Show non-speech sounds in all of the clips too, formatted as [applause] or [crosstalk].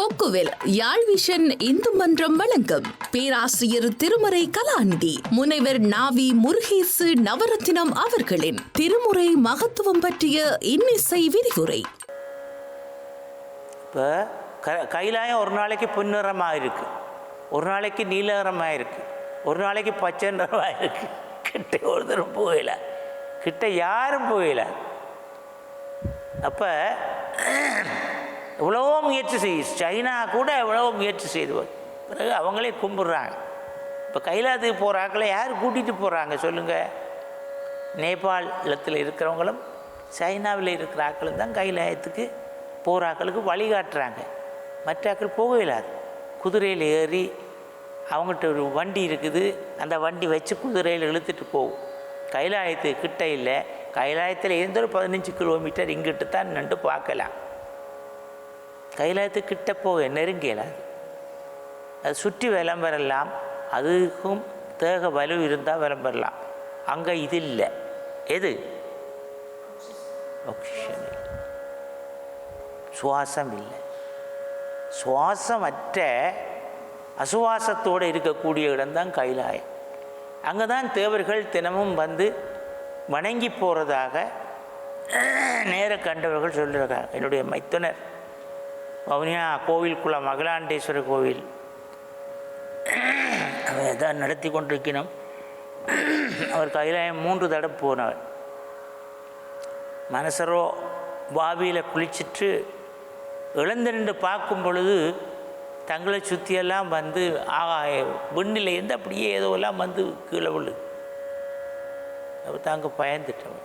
கொக்குவில் யாழ்விஷன் இந்து மன்றம் வழங்கும். பேராசிரியர் திருமறை கலாநிதி முனைவர் நாவி முருகேசு நவரத்தினம் அவர்களின் திருமுறை மகத்துவம் பற்றிய இன்னிசை விரிவுரை. இப்போ க கைலாயம் ஒரு நாளைக்கு பொன்னிறமாக இருக்குது ஒரு நாளைக்கு நீலகரமாக இருக்குது ஒரு நாளைக்கு பச்சை நிறமாக இருக்குது கிட்ட ஒருத்தரும் போகல. கிட்ட யாரும் போகல. அப்போ எவ்வளவோ முயற்சி செய் சைனா கூட எவ்வளவோ முயற்சி செய்து பிறகு அவங்களே கும்பிட்றாங்க. இப்போ கைலாத்துக்கு போகிற ஆக்களை யார் கூட்டிகிட்டு போகிறாங்க சொல்லுங்கள் நேபாளத்தில் இருக்கிறவங்களும் சைனாவில் இருக்கிற ஆக்களும் தான் கைலாயத்துக்கு போகிற ஆக்களுக்கு வழிகாட்டுறாங்க. மற்ற ஆக்கள் போக இல்லாது குதிரையில் ஏறி அவங்கள்ட்ட ஒரு வண்டி இருக்குது. அந்த வண்டி வச்சு குதிரையில் இழுத்துட்டு போகும். கைலாயத்துக்கு கிட்ட இல்லை. கைலாயத்தில் எந்த ஒரு பதினஞ்சு கிலோமீட்டர் இங்கிட்டு தான் நின்று பார்க்கலாம். கைலாயத்துக்கு கிட்ட போக நெருங்கியலாது அது சுற்றி விளம்பரலாம். அதுக்கும் தேக வலு இருந்தால் விளம்பரலாம். அங்கே இது இல்லை. எது? ஆக்சிஜன் இல்லை சுவாசம் இல்லை. சுவாசமற்ற அசுவாசத்தோடு இருக்கக்கூடிய இடம்தான் கைலாயம். அங்கே தான் தேவர்கள் தினமும் வந்து வணங்கி போகிறதாக நேர கண்டவர்கள் சொல்கிறாங்க என்னுடைய மைத்துனர் வவுனியா கோவில்குளம் அகிலாண்டேஸ்வரர் கோவில். அவர் தான் நடத்தி கொண்டிருக்கணும் அவர் கைலாயம் மூன்று தடவை போனவர் மனசரோ பாவியில் குளிச்சிட்டு எழுந்து நின்று பார்க்கும் பொழுது தங்களை சுற்றியெல்லாம் வந்து ஆகாய விண்ணிலேருந்து அப்படியே ஏதோ எல்லாம் வந்து கீழே விழு அப்போ தாங்க பயந்துட்டோம்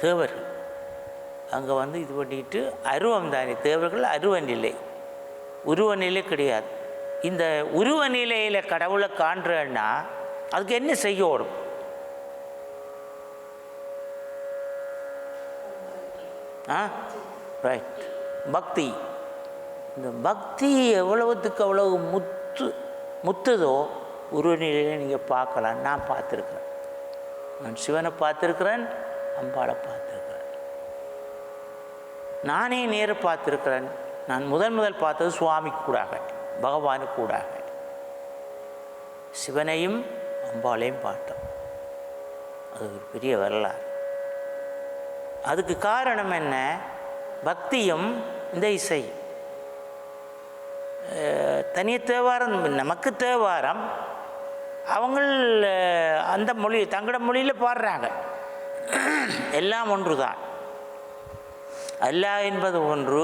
தேவர்கள் அங்கே வந்து இது பண்ணிட்டு அருவம் தானே தேவர்கள் அருவ நிலை உருவ நிலை கிடையாது. இந்த உருவ நிலையில் கடவுளை காண்றன்னா அதுக்கு என்ன செய்ய ஓடும்? ஆ? ரைட் பக்தி. இந்த பக்தி எவ்வளவுத்துக்கு எவ்வளவு முத்து முத்துதோ உருவநிலையில் நீங்கள் பார்க்கலாம். நான் பார்த்துருக்குறேன். நான் சிவனை பார்த்துருக்குறேன் அம்பாளை பார்த்து நானே நேர பார்த்துருக்கிறேன். நான் முதன் முதல் பார்த்தது சுவாமி கூடாக பகவானு கூடாக. சிவனையும் அம்பாளையும் பார்த்தோம். அது ஒரு பெரிய வரலாறு. அதுக்கு காரணம் என்ன? பக்தியும் இந்த இசை. தனிய தேவாரம் நமக்கு தேவாரம். அவங்கள் அந்த மொழி தங்களோட மொழியில் பாடுறாங்க. எல்லாம் ஒன்று தான் அல்லாஹ் என்பது ஒன்று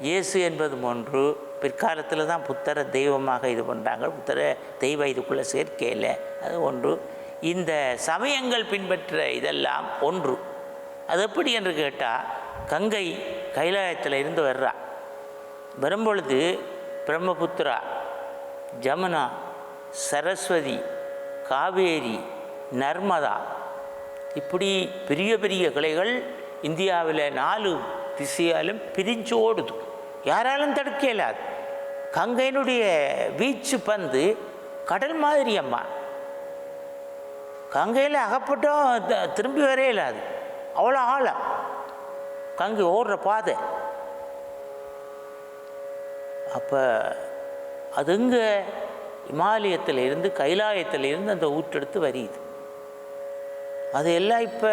இயேசு என்பது ஒன்று. பிற்காலத்தில் தான் புத்தரை தெய்வமாக இது பண்ணுறாங்க புத்தரை தெய்வ இதுக்குள்ளே சேர்க்கையில் அது ஒன்று. இந்த சமயங்கள் பின்பற்ற இதெல்லாம் ஒன்று. அது எப்படி என்று கேட்டால் கங்கை கைலாயத்தில் இருந்து வர்றா. வரும்பொழுது பிரம்மபுத்திரா ஜமுனா சரஸ்வதி காவேரி நர்மதா இப்படி பெரிய பெரிய கிளைகள் இந்தியாவில் நாலு திசையாலும் பிரிஞ்சு ஓடுது யாராலும் தடுக்க இயலாது. கங்கையினுடைய வீச்சு பந்து கடல் மாதிரி அம்மா. கங்கையில் அகப்பட்டோம் த- திரும்பி வரே இல்லாது அவ்வளோ ஆழம். கங்கை ஓடுற பாதை. அப்போ அது இங்கே இமாலயத்தில் இருந்து கைலாயத்தில் இருந்து அந்த ஊற்றெடுத்து வரியுது. அது எல்லாம் இப்போ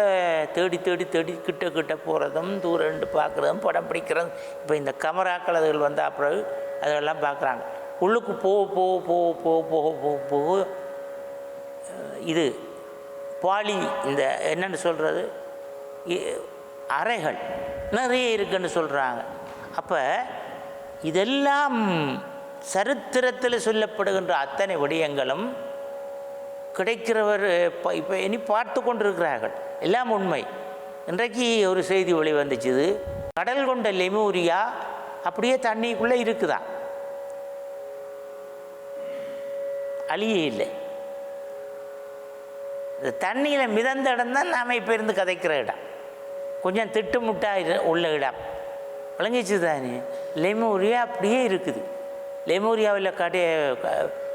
தேடி தேடி தேடி கிட்ட கிட்ட போகிறதும் தூரண்டு பார்க்குறதும் படம் பிடிக்கிறதும் இப்போ இந்த கமராக்கள் அதுகள் வந்த பிறகு அதெல்லாம் பார்க்குறாங்க. உள்ளுக்கு போக போக போக போக போக போக போக இது பாலி இந்த என்னென்னு சொல்கிறது அறைகள் நிறைய இருக்குன்னு சொல்கிறாங்க அப்போ இதெல்லாம் சரித்திரத்தில் சொல்லப்படுகின்ற அத்தனை விடயங்களும் கிடைக்கிறவர் இப்போ இப்போ இனி பார்த்து கொண்டிருக்கிறார்கள். எல்லாம் உண்மை. இன்றைக்கு ஒரு செய்தி ஒளி வந்துச்சுது. கடல் கொண்ட லெமூரியா அப்படியே தண்ணிக்குள்ளே இருக்குதா? அழியே இல்லை. இந்த தண்ணியில் மிதந்த இடம் தான் நாம் இப்போ இருந்து கதைக்கிற இடம். கொஞ்சம் திட்டுமுட்டாக உள்ள இடம். விளங்கிச்சு தானே? லெமூரியா அப்படியே இருக்குது. லெமூரியாவில் கடைய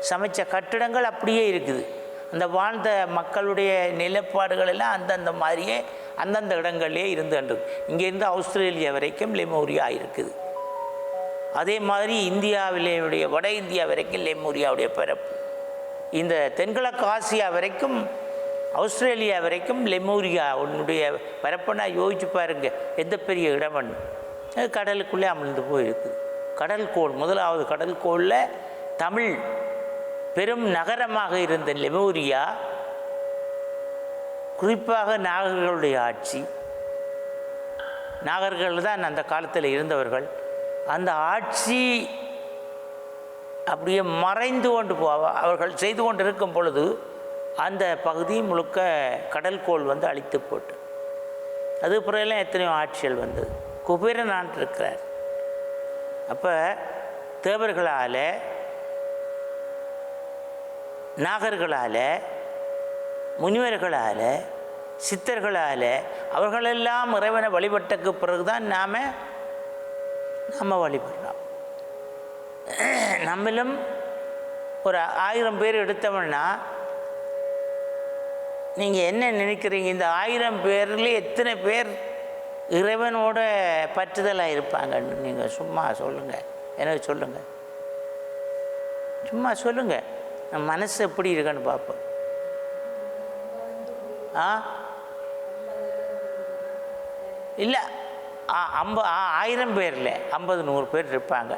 சமைச்ச கட்டிடங்கள் அப்படியே இருக்குது. அந்த வாழ்ந்த மக்களுடைய நிலப்பாடுகள் எல்லாம் அந்தந்த மாதிரியே அந்தந்த இடங்கள்லேயே இருந்து இங்கேருந்து ஆஸ்திரேலியா வரைக்கும் லெமோரியா இருக்குது. அதே மாதிரி இந்தியாவிலேயுடைய வட இந்தியா வரைக்கும் லெமோரியாவுடைய பிறப்பு. இந்த தென்கிழக்கு ஆசியா வரைக்கும் ஆஸ்திரேலியா வரைக்கும் லெமோரியா உன்னுடைய பரப்பனா யோசிச்சு பாருங்க எந்த பெரிய இடமன் அது கடலுக்குள்ளே அமிழ்ந்து போயிருக்குது கடல்கோள் முதலாவது கடல்கோளில் தமிழ் பெரும் நகரமாக இருந்த லெமூரியா குறிப்பாக நாகர்களுடைய ஆட்சி. நாகர்கள் தான் அந்த காலத்தில் இருந்தவர்கள். அந்த ஆட்சி அப்படியே மறைந்து கொண்டு போவ அவர்கள் செய்து கொண்டு இருக்கும் பொழுது அந்த பகுதி முழுக்க கடல்கோள் வந்து அழித்து போட்டு. அது பிறகுலாம் எத்தனையோ ஆட்சிகள் வந்தது. குபேரன் இருக்கிறார். அப்போ தேவர்களால் நாகர்களால் முனிவர்களால் சித்தர்களால் அவர்களெல்லாம் இறைவனை வழிபட்டக்கு பிறகு தான் நாம் நம்ம வழிபடுறோம் நம்மளும் ஒரு ஆயிரம் பேர் எடுத்தோம்னா நீங்கள் என்ன நினைக்கிறீங்க? இந்த ஆயிரம் பேரில் எத்தனை பேர் இறைவனோட பற்றுதலாக இருப்பாங்கன்னு நீங்கள் சும்மா சொல்லுங்கள் எனக்கு சொல்லுங்கள் சும்மா சொல்லுங்கள் நம்ம மனசு எப்படி இருக்குன்னு பார்ப்போம். ஆ? இல்லை ஐம்ப ஆயிரம் பேரில் ஐம்பது நூறு பேர் இருப்பாங்க.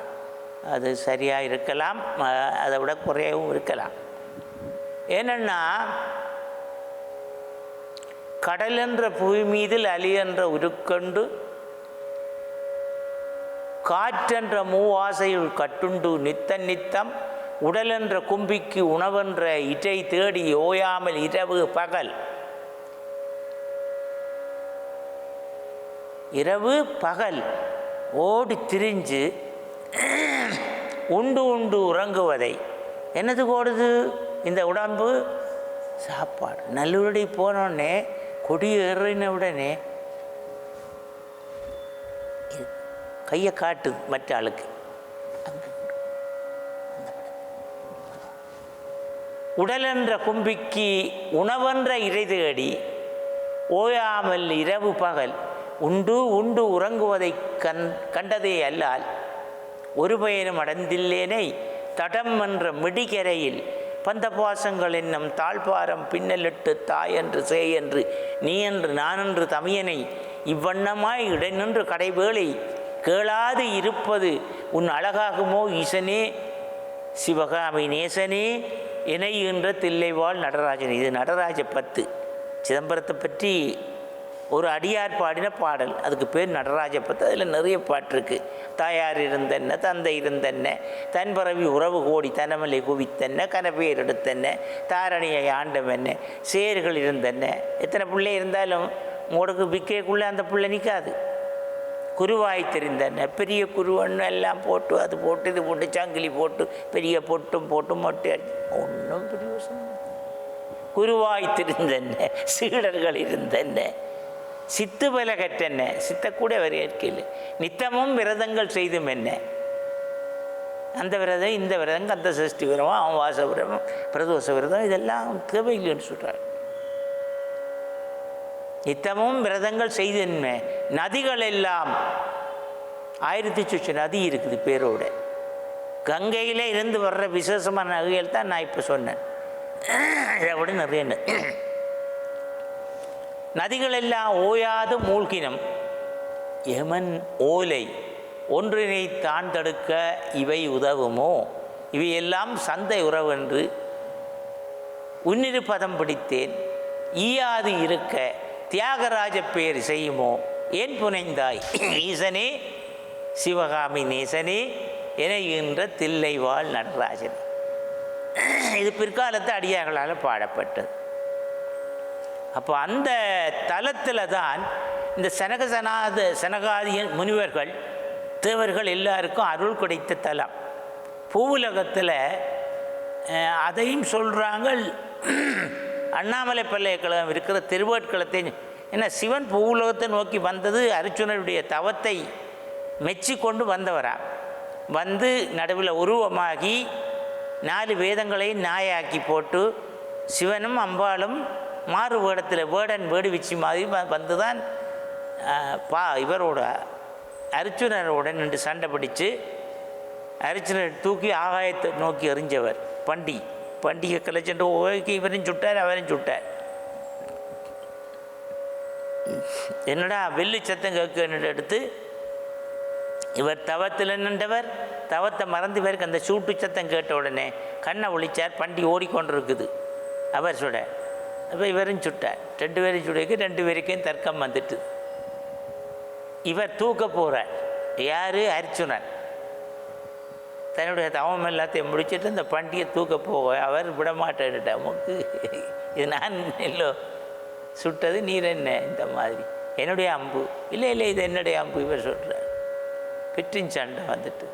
அது சரியாக இருக்கலாம் அதை விட குறையவும் இருக்கலாம். ஏனென்னா கடல் என்ற புவி மீதில் அலி என்ற காற்றென்ற மூவாசையுள் கட்டுண்டு நித்த நித்தம் உடலென்ற கும்பிக்கு உணவென்ற இட்டை தேடி ஓயாமல் இரவு பகல். இரவு பகல் ஓடி திரிஞ்சு உண்டு உண்டு உறங்குவதை. என்னது ஓடுது இந்த உடம்பு? சாப்பாடு. நல்லுருடி போனோடனே கொடி ஏறின உடனே கையை காட்டுது மற்ற ஆளுக்கு. உடலென்ற கும்பிக்கு உணவென்ற இறை தேடி ஓயாமல் இரவு பகல் உண்டு உண்டு உறங்குவதை கண் கண்டதே அல்லால் ஒரு பயனும் அடைந்தில்லேனை தடம் என்ற மிடிகரையில் பந்தபாசங்கள் என்னும் தாழ்பாரம் பின்னலிட்டு தாய் என்று சேய் என்று நீ என்று நான் என்று தமியனை இவ்வண்ணமாய் இடைநின்று கடைவேளை கேளாது இருப்பது உன் அழகாகுமோ ஈசனே? சிவகாமி நேசனே இணைகின்ற தில்லைவாழ் நடராஜன். இது நடராஜ பத்து. சிதம்பரத்தை பற்றி ஒரு அடியார் பாடின பாடல். அதுக்கு பேர் நடராஜ பத்து. அதில் நிறைய பாட்டு இருக்குது தாயார் இருந்தென்ன தந்தை இருந்தென்ன தன் பறவி உறவு கோடி தனமலை குவித்தென்ன கனப்பேர் எடுத்தென்ன தாரணியை ஆண்டவென்ன சேர்கள் இருந்தென்ன எத்தனை பிள்ளை இருந்தாலும் உங்களுக்கு விற்கக்குள்ளே அந்த பிள்ளை நிற்காது குருவாய் தெரிந்தன. பெரிய குருவன்னு எல்லாம் போட்டு அது போட்டு இது போட்டு சங்கிலி போட்டு பெரிய பொட்டும் போட்டும் மொட்டு ஒன்றும் பிரயோசனம் குருவாய் தெரிந்தன சீடர்கள் இருந்தன சித்து பல கற்றென்ன சித்தக்கூட அவர் ஏற்கையில் நித்தமும் விரதங்கள் செய்தும் என்ன? அந்த விரதம் இந்த விரதம் கந்த சஷ்டி விரதம் அமாவாச விரதம் பிரதோஷ விரதம் இதெல்லாம் தேவையில்லைன்னு சொல்கிறார் நித்தமும் விரதங்கள் செய்தன்ம நதிகள் எல்லாம் ஆயிரத்தி சுற்று நதி இருக்குது பேரோட. கங்கையில் இருந்து வர்ற விசேஷமான நகைகள் தான் நான் இப்போ சொன்னேன். இதை விட நிறைய நதிகள் எல்லாம் ஓயாது மூழ்கினம். எமன் ஓலை ஒன்றினை தான் தடுக்க இவை உதவுமோ? இவையெல்லாம் சந்தை உறவென்று உன்னிரு பதம் பிடித்தேன். ஈயாது இருக்க தியாகராஜ பேர் செய்யுமோ? ஏன் புனைந்தாய்? ஈசனே சிவகாமி நேசனே என்ற தில்லைவாள் நடராஜன். இது பிற்காலத்து அடியார்களால் பாடப்பட்டது. அப்போ அந்த தலத்தில் தான் இந்த சனக சனாத சனகாதிய முனிவர்கள் தேவர்கள் எல்லாருக்கும் அருள் கிடைத்த தலம். பூவுலகத்தில் அதையும் சொல்கிறாங்க அண்ணாமலை பல்கலைக்கழகம் இருக்கிற திருவேட்களத்தை ஏன்னா சிவன் பூவுலகத்தை நோக்கி வந்தது அர்ச்சுனனுடைய தவத்தை மெச்சி கொண்டு வந்தவரா. வந்து நடுவில் உருவமாகி நாலு வேதங்களையும் நாயாக்கி போட்டு சிவனும் அம்பாளும் மாறு வேடத்தில் வேடன் வேடுவிச்சி மாதிரி வந்து தான் பா இவரோட அர்ஜுனரோட நின்று சண்டை பிடிச்சு அர்ஜுனர் தூக்கி ஆகாயத்தை நோக்கி எறிஞ்சவர் பண்டி. பண்டிகை கலைச்சென்று ஓகே இவரையும் சுட்டார் அவரையும் சுட்டார் என்னடா வெள்ளி சத்தம் கேட்க எடுத்து இவர் தவத்தில் நின்றவர் தவத்தை மறந்து இவருக்கு அந்த சூட்டு சத்தம் கேட்ட உடனே கண்ணை ஒழிச்சார் பண்டி ஓடிக்கொண்டிருக்குது அவர் சுட அப்போ இவரும் சுட்டார் ரெண்டு பேரும் சுடைக்கு ரெண்டு பேருக்கும் தர்க்கம் வந்துட்டு இவர் தூக்க போகிறார் யார் அர்ச்சுனன் தன்னுடைய தவம் எல்லாத்தையும் முடிச்சிட்டு இந்த பண்டிகை தூக்க போக அவர் விட மாட்டேன்ட்டார் உமக்கு இது நான் இல்லோ சுட்டது நீர் என்ன இந்த மாதிரி? என்னுடைய அம்பு. இல்லை இல்லை இது என்னுடைய அம்பு இவர் சொல்கிறார் பெற்றின் சண்டை வந்துட்டு.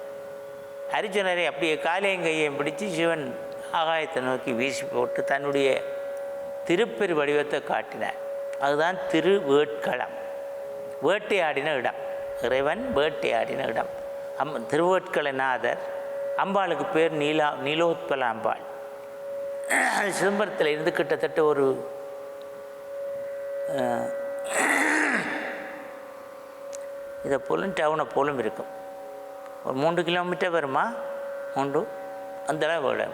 அர்ஜுனரை அப்படியே காலையும் கையையும் பிடிச்சு சிவன் ஆகாயத்தை நோக்கி வீசி போட்டு தன்னுடைய திருப்பெரு வடிவத்தை காட்டினார். அதுதான் திருவேட்களம் வேட்டையாடின இடம். இறைவன் வேட்டையாடின இடம். அம் திருவேட்களநாதர் அம்பாளுக்கு பேர் நீலா நீலோத்பல அம்பாள். அது சிதம்பரத்தில் இருந்து கிட்டத்தட்ட ஒரு இதை போலும் டவுனை போலும் இருக்கும். ஒரு மூன்று கிலோமீட்டர் வருமா? மூன்று அந்த அளவு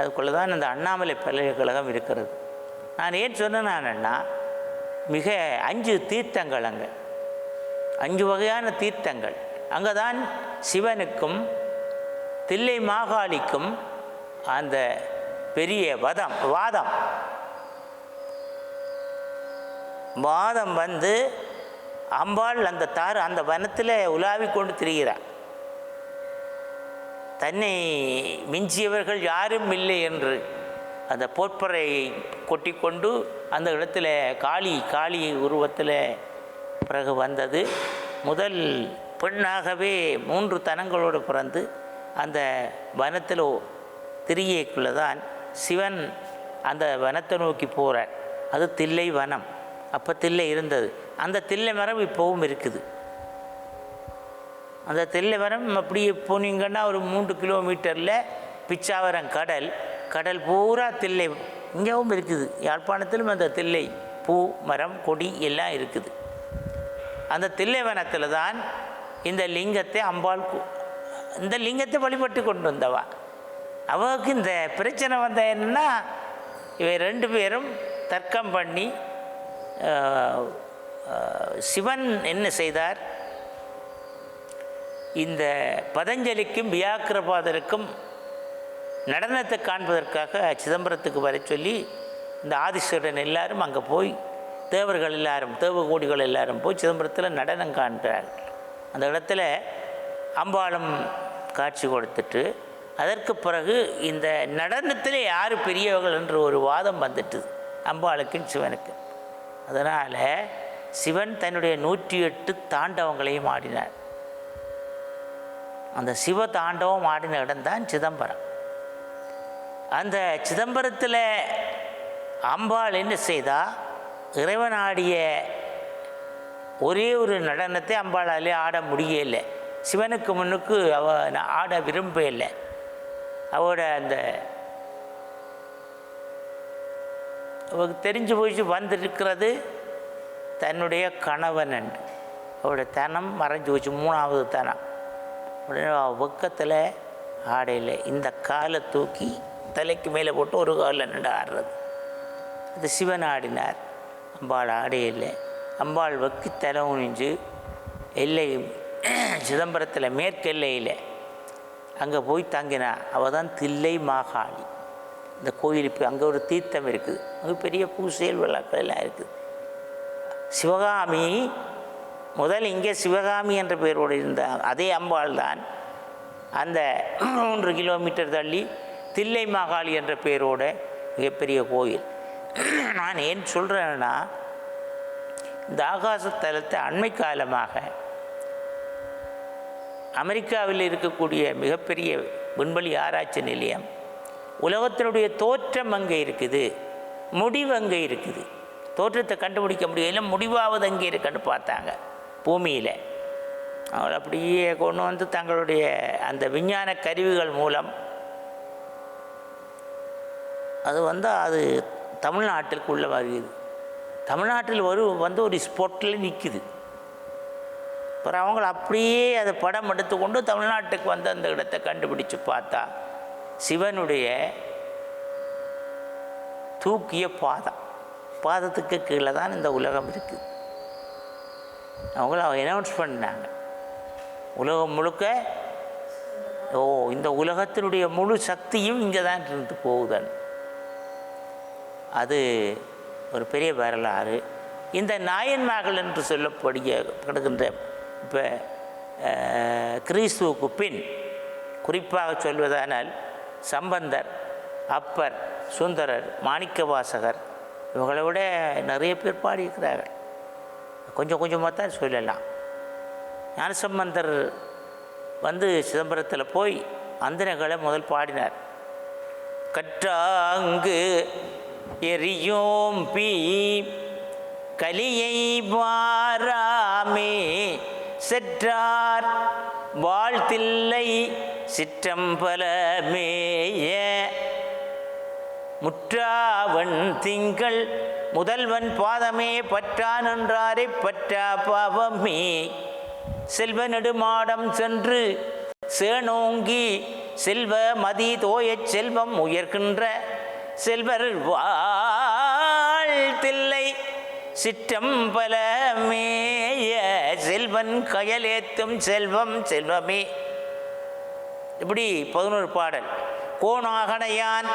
அதுக்குள்ளே தான் இந்த அண்ணாமலை பல்கலைக்கழகம் இருக்கிறது. நான் ஏன் சொன்னேன்னா மிக அஞ்சு தீர்த்தங்கள் அங்கே. அஞ்சு வகையான தீர்த்தங்கள். அங்கே தான் சிவனுக்கும் தில்லை மாகாளிக்கும் அந்த பெரிய வதம் வாதம். வாதம் வந்து அம்பாள் அந்த தாறு அந்த வனத்தில் உலாவி கொண்டு திரிகிறார். தன்னை மிஞ்சியவர்கள் யாரும் இல்லை என்று அந்த போற்பறை கொட்டிக்கொண்டு அந்த இடத்துல காளி காளி உருவத்தில் பிறகு வந்தது. முதல் பெண்ணாகவே மூன்று தனங்களோடு பிறந்து அந்த வனத்தில் திரியக்குள்ளே தான் சிவன் அந்த வனத்தை நோக்கி போகிறார் அது தில்லை வனம். அப்போ தில்லை இருந்தது. அந்த தில்லை மரம் இப்போவும் இருக்குது. அந்த தில்லை மரம் அப்படியே போனீங்கன்னா ஒரு மூன்று கிலோமீட்டரில் பிச்சாவரம் கடல். கடல் பூரா தில்லை. இங்கேவும் இருக்குது. யாழ்ப்பாணத்திலும் அந்த தில்லை பூ மரம் கொடி எல்லாம் இருக்குது. அந்த தில்லை வனத்தில் தான் இந்த லிங்கத்தை அம்பாள் இந்த லிங்கத்தை வழிபட்டு கொண்டு வந்தவா. அவளுக்கு இந்த பிரச்சனை வந்த என்னன்னா இவை ரெண்டு பேரும் தர்க்கம் பண்ணி சிவன் என்ன செய்தார்? இந்த பதஞ்சலிக்கும் வியாக்கிரபாதருக்கும் நடனத்தை காண்பதற்காக சிதம்பரத்துக்கு வர சொல்லி இந்த ஆதிஸ்வரன் எல்லாரும் அங்கே போய் தேவர்கள் எல்லாரும் தேவகோடிகள் எல்லாரும் போய் சிதம்பரத்தில் நடனம் காண்கிறார்கள் அந்த இடத்துல அம்பாளும் காட்சி கொடுத்துட்டு அதற்கு பிறகு இந்த நடனத்தில் யார் பெரியவர்கள் என்று ஒரு வாதம் வந்துட்டுது அம்பாளுக்கும் சிவனுக்கும். அதனால் சிவன் தன்னுடைய நூற்றி எட்டு தாண்டவங்களையும் ஆடினார். அந்த சிவ தாண்டவம் ஆடின இடம்தான் சிதம்பரம். அந்த சிதம்பரத்தில் அம்பாள் என்ன செய்தா இறைவன் ஆடிய ஒரே ஒரு நடனத்தை அம்பாளாலே ஆட முடியலை. சிவனுக்கு முன்னுக்கு அவ ஆட ஆட இல்லை. அவட அந்த அவளுக்கு தெரிஞ்சு போயிச்சு வந்திருக்கிறது தன்னுடைய கணவன் என்று. அவருடைய தனம் மறைஞ்சு போச்சு மூணாவது தனம். உடனே அவ வெக்கத்தில் ஆடையில் இந்த காலை தூக்கி தலைக்கு மேலே போட்டு ஒரு காலில் நின்று ஆடுறது. அது சிவன் ஆடினார். அம்பாள் ஆடையில். அம்பாள் வக்கி தலை உணிஞ்சு எல்லை [clears throat] சிதம்பரத்தில் மேற்கெல்லையில் அங்கே போய் தங்கினா அவள் தான் தில்லை மாகாளி. இந்த கோயில் இப்போ அங்கே ஒரு தீர்த்தம் இருக்குது. அங்கே பெரிய பூசையல் விழாக்கள் எல்லாம் இருக்குது. சிவகாமி முதல் இங்கே சிவகாமி என்ற பெயரோடு இருந்த அதே அம்பாள் தான் அந்த மூன்று கிலோமீட்டர் தள்ளி தில்லை மாகாளி என்ற பெயரோட மிகப்பெரிய கோயில். [clears throat] நான் ஏன் சொல்கிறேன்னா இந்த ஆகாசத்தலத்தை அண்மை காலமாக அமெரிக்காவில் இருக்கக்கூடிய மிகப்பெரிய விண்வெளி ஆராய்ச்சி நிலையம். உலகத்தினுடைய தோற்றம் அங்கே இருக்குது. முடிவு அங்கே இருக்குது. தோற்றத்தை கண்டுபிடிக்க முடியல முடிவாவது அங்கே இருக்குன்னு பார்த்தாங்க. பூமியில். அவள் அப்படியே கொண்டு வந்து தங்களுடைய அந்த விஞ்ஞான கருவிகள் மூலம் அது வந்து அது தமிழ்நாட்டிற்குள்ளே வருகிறது தமிழ்நாட்டில் ஒரு வந்து ஒரு ஸ்பாட்டில் நிற்குது அப்புறம் அவங்கள அப்படியே அதை படம் எடுத்துக்கொண்டு தமிழ்நாட்டுக்கு வந்து அந்த இடத்தை கண்டுபிடிச்சு பார்த்தா சிவனுடைய தூக்கிய பாதம். பாதத்துக்கு கீழே தான் இந்த உலகம் இருக்குது அவங்கள அனௌன்ஸ் பண்ணாங்க. உலகம் முழுக்க ஓ இந்த உலகத்தினுடைய முழு சக்தியும் இங்கே தான் இருந்து போகுதன் அது ஒரு பெரிய வரலாறு. இந்த நாயன்மார்கள் என்று சொல்லப்படுகிற கிடக்கின்ற இப்போ கிறிஸ்துவுக்கு பின் குறிப்பாக சொல்வதானால் சம்பந்தர் அப்பர் சுந்தரர் மாணிக்கவாசகர் இவங்களை விட நிறைய பேர் பாடியிருக்கிறார்கள். கொஞ்சம் கொஞ்சமாக தான் சொல்லலாம். ஞானசம்பந்தர் வந்து சிதம்பரத்தில் போய் அந்தனங்களை முதல் பாடினார். கற்றாங்கு எரியோம் பி கலியை வாராமே செற்றார் வாழ்த்தில்லை சிற்றம்பலமேய முற்றாவன் திங்கள் முதல்வன் பாதமே பற்றான் என்றாரை பற்றா பாவமே. செல்வ நெடுமாடம் சென்று சேனோங்கி செல்வ மதி தோயச் செல்வம் உயர்கின்ற செல்வர் வா சிற்றம்பலமேய செல்வன் கயலேத்தும் செல்வம் செல்வமே. இப்படி பதினோரு பாடல். கோணாகனையான்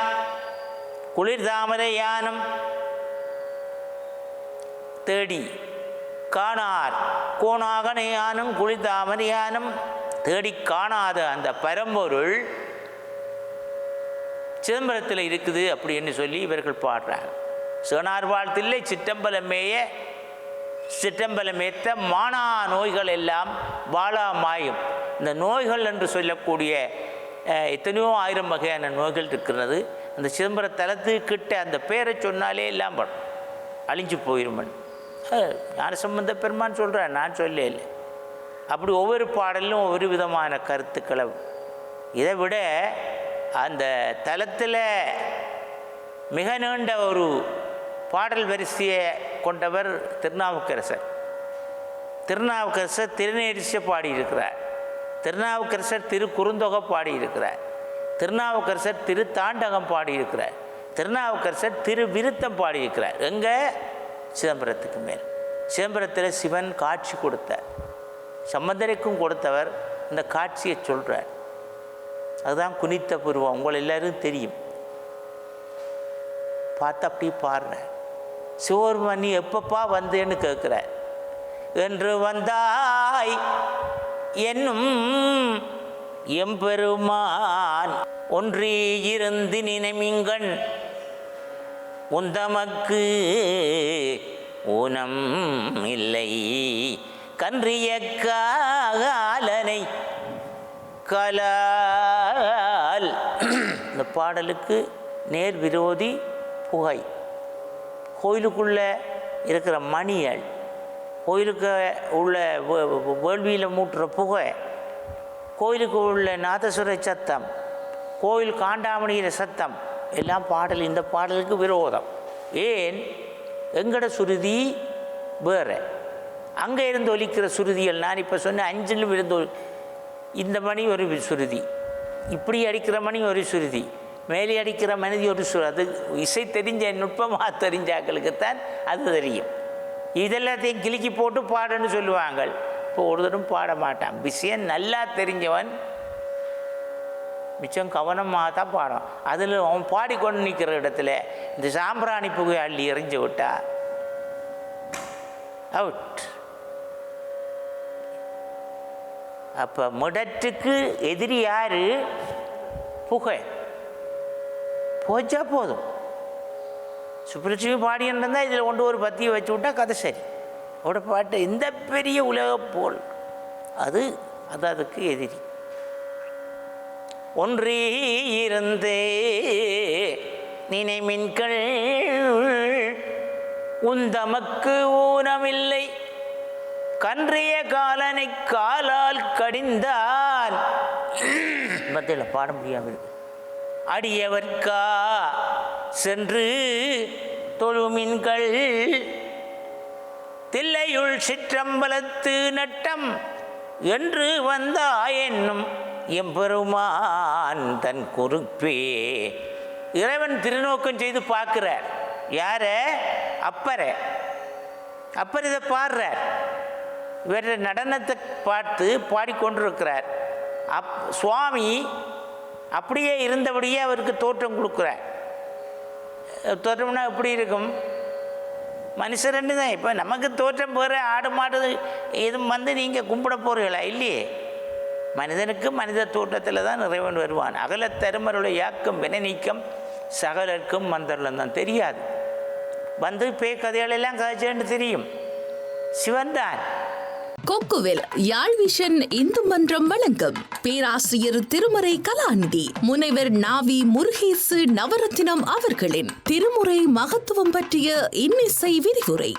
குளிர்தாமரையானம் தேடி. காணார் கோணாகனையானும் குளிர் தாமரையானும் தேடி காணாத அந்த பரம்பொருள் சிதம்பரத்தில் இருக்குது அப்படின்னு சொல்லி இவர்கள் பாடுறாங்க. சிவனார் வாழ்த்தில்லை சிற்றம்பலமேய சிற்றம்பலமேத்த மானா நோய்கள் எல்லாம் வாழாமாயும். இந்த நோய்கள் என்று சொல்லக்கூடிய எத்தனையோ ஆயிரம் வகையான நோய்கள் இருக்கிறது. அந்த சிதம்பர தலத்துக்கிட்ட அந்த பேரை சொன்னாலே எல்லாம் படம் அழிஞ்சு போயிருமன். ஞான சம்பந்த பெருமான் சொல்கிறேன் நான் சொல்ல இல்லை அப்படி ஒவ்வொரு பாடலும் ஒவ்வொரு விதமான கருத்துக்களை இதை விட அந்த தலத்தில் மிக நீண்ட ஒரு பாடல் வரிசையை கொண்டவர் திருநாவுக்கரசர். திருநாவுக்கரசர் திருநேரிசை பாடியிருக்கிறார். திருநாவுக்கரசர் திரு குறுந்தொகை பாடியிருக்கிறார். திருநாவுக்கரசர் திரு தாண்டகம் பாடியிருக்கிறார். திருநாவுக்கரசர் திரு விருத்தம் பாடியிருக்கிறார். எங்கே? சிதம்பரத்துக்கு மேல். சிதம்பரத்தில் சிவன் காட்சி கொடுத்தார். சம்பந்தரைக்கும் கொடுத்தவர் இந்த காட்சியை சொல்கிறார் அதுதான் குனித்த புருவம். உங்களை எல்லோரும் தெரியும். பார்த்து அப்படியே பாடுறேன் சிவருமன் நீ எப்பப்பா வந்தேன்னு கேட்குற என்று வந்தாய் என்னும் எம்பெருமான் ஒன்றி இருந்து நினைமிங்கண். உந்தமக்கு ஊனம் இல்லை கன்றிய காலனை கலால். இந்த பாடலுக்கு நேர் விரோதி புகை. கோயிலுக்குள்ளே இருக்கிற மணிகள் கோயிலுக்கு உள்ள வேள்வியில் மூட்டுற புகை கோயிலுக்கு உள்ள நாதசுர சத்தம் கோயில் காண்டாமணிகிற சத்தம் எல்லாம் பாடல் இந்த பாடலுக்கு விரோதம். ஏன்? எங்கட சுருதி வேறு. அங்கே இருந்து ஒலிக்கிற சுருதிகள் நான் இப்போ சொன்ன அஞ்சிலும் இருந்து இந்த மணி ஒரு சுருதி இப்படி அடிக்கிற மணி ஒரு சுருதி. மேலே அடிக்கிற மனிதி ஒரு சொல் அது இசை தெரிஞ்ச நுட்பமாக தெரிஞ்சாக்களுக்குத்தான் அது தெரியும். இதெல்லாத்தையும் கிளிக்கி போட்டு பாடுன்னு சொல்லுவாங்க இப்போ ஒருத்தரும் பாட மாட்டான். விஷயம் நல்லா தெரிஞ்சவன் மிச்சம் கவனமாக தான் பாடும் அதில் அவன் பாடிக்கொண்டு நிற்கிற இடத்துல இந்த சாம்பிராணி புகை அள்ளி எறிஞ்சு விட்டா அவுட். அப்போ முடற்றுக்கு எதிரி யாரு? புகை. போச்சா போதும். சுப்ரட்சுமி பாடின்னு இருந்தால் இதில் கொண்டு ஒரு பத்தியை வச்சு விட்டா கதை சரி. அவட பாட்டு இந்த பெரிய உலகப் போல். அது அது அதுக்கு எதிரி. ஒன்றே இருந்தே நினைமின்கள் உந்தமக்கு ஊனமில்லை. கன்றிய காலனை காலால் கடிந்தான். பத்தியில் பாட முடியாமல். இருக்கு அடியவர்க்கா? சென்று தொழுமின்கள். தில்லையுள் சிற்றம்பலத்து நட்டம் என்று வந்தாயென்னும் எம்பெருமான் தன் குறுப்பே. இறைவன் திருநோக்கம் செய்து பார்க்கிறார். யார? அப்பற அப்பர் இதை பாடுறார். இவருடைய நடனத்தை பார்த்து பாடிக்கொண்டிருக்கிறார். அப் சுவாமி அப்படியே இருந்தபடியே அவருக்கு தோற்றம் கொடுக்குறார். தோற்றம்னா எப்படி இருக்கும்? மனுஷரண்டு தான். இப்போ நமக்கு தோற்றம் போகிற ஆடு மாடு இதுவும் வந்து நீங்கள் கும்பிட போகிறீங்களா இல்லையே. மனிதனுக்கு மனித தோற்றத்தில் தான் இறைவன் வருவான். அகலத் தருமருடைய யாக்கம் வினை நீக்கம் சகலருக்கும் மந்தர்லம் தான். தெரியாது. வந்து பே கதைகளெல்லாம் கதைச்சேன்னு தெரியும். சிவன் தான். கொக்குவில் யாழ்விஷன் இந்து மன்றம் வழங்கும் பேராசிரியர் திருமறை கலாநிதி முனைவர் நாவி முருகேசு நவரத்தினம் அவர்களின் திருமுறை மகத்துவம் பற்றிய இன்னிசை விரிவுரை.